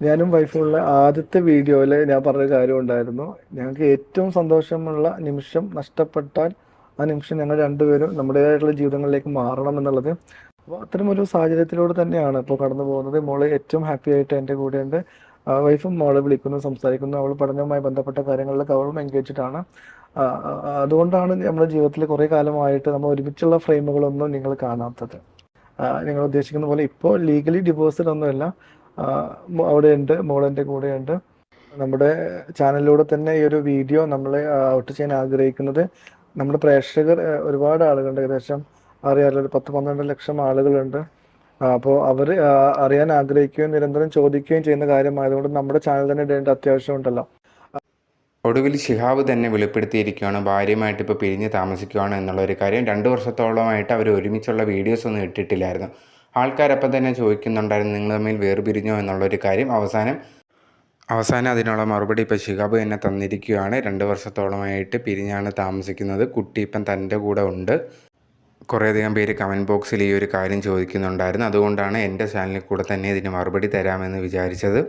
ഞാനും വൈഫുള്ള ആദ്യത്തെ വീഡിയോയിൽ ഞാൻ പറഞ്ഞൊരു കാര്യം ഉണ്ടായിരുന്നു ഞങ്ങൾക്ക് ഏറ്റവും സന്തോഷമുള്ള നിമിഷം നഷ്ടപ്പെട്ടാൽ ആ നിമിഷം ഞങ്ങൾ രണ്ടുപേരും നമ്മുടേതായിട്ടുള്ള ജീവിതങ്ങളിലേക്ക് മാറണം എന്നുള്ളത് അപ്പോൾ അത്തരമൊരു സാഹചര്യത്തിലൂടെ തന്നെയാണ് ഇപ്പോൾ കടന്നു പോകുന്നത്. മോൾ ഏറ്റവും ഹാപ്പി ആയിട്ട് എന്റെ കൂടെയുണ്ട്. വൈഫും മോളെ വിളിക്കുന്നു സംസാരിക്കുന്നു. അവൾ പഠനവുമായി ബന്ധപ്പെട്ട കാര്യങ്ങളിലൊക്കെ അവളും എൻഗേജിട്ടാണ് അതുകൊണ്ടാണ് നമ്മുടെ ജീവിതത്തിൽ കുറേ കാലമായിട്ട് നമ്മൾ ഒരുമിച്ചുള്ള ഫ്രെയിമുകളൊന്നും നിങ്ങൾ കാണാത്തത്. നിങ്ങൾ ഉദ്ദേശിക്കുന്ന പോലെ ഇപ്പോൾ ലീഗലി ഡിവോഴ്സ്ഡ് മോ- കൂടെ ഉണ്ട് നമ്മുടെ ചാനലിലൂടെ തന്നെ ഈ ഒരു വീഡിയോ നമ്മൾ ഔട്ട് ചെയ്യാൻ ആഗ്രഹിക്കുന്നത് നമ്മുടെ പ്രേക്ഷകർ ഒരുപാട് ആളുകളുണ്ട്. ഏകദേശം അറിയാലോ ഒരു പത്ത് പന്ത്രണ്ട് ലക്ഷം ആളുകളുണ്ട്. അപ്പോൾ അവർ അറിയാൻ ആഗ്രഹിക്കുകയും നിരന്തരം ചോദിക്കുകയും ചെയ്യുന്ന കാര്യമായതുകൊണ്ട് നമ്മുടെ ചാനൽ തന്നെ ഇടേണ്ട അത്യാവശ്യമുണ്ടല്ലോ ഒടുവിൽ ഷിഹാബ് തന്നെ വെളിപ്പെടുത്തിയിരിക്കുകയാണ് ഭാര്യയുമായിട്ട് ഇപ്പോൾ പിരിഞ്ഞ് താമസിക്കുകയാണ് എന്നുള്ള ഒരു കാര്യം. രണ്ട് വർഷത്തോളമായിട്ട് അവർ ഒരുമിച്ചുള്ള വീഡിയോസ് ഒന്നും ഇട്ടിട്ടില്ലായിരുന്നു. ആൾക്കാരപ്പം തന്നെ ചോദിക്കുന്നുണ്ടായിരുന്നു നിങ്ങൾ തമ്മിൽ വേർപിരിഞ്ഞോ? എന്നുള്ളൊരു കാര്യം. അവസാനം അവസാനം അതിനുള്ള മറുപടി ഇപ്പോൾ ഷിഹാബ് എന്നെ തന്നിരിക്കുകയാണ്. രണ്ട് വർഷത്തോളമായിട്ട് പിരിഞ്ഞാണ് താമസിക്കുന്നത്. കുട്ടി ഇപ്പം തന്റെ കൂടെ ഉണ്ട്. കുറേയധികം പേര് കമന്റ് ബോക്സിൽ ഈ ഒരു കാര്യം ചോദിക്കുന്നുണ്ടായിരുന്നു. അതുകൊണ്ടാണ് എന്റെ ചാനലിൽ കൂടെ തന്നെ ഇതിന് മറുപടി തരാമെന്ന് വിചാരിച്ചത്.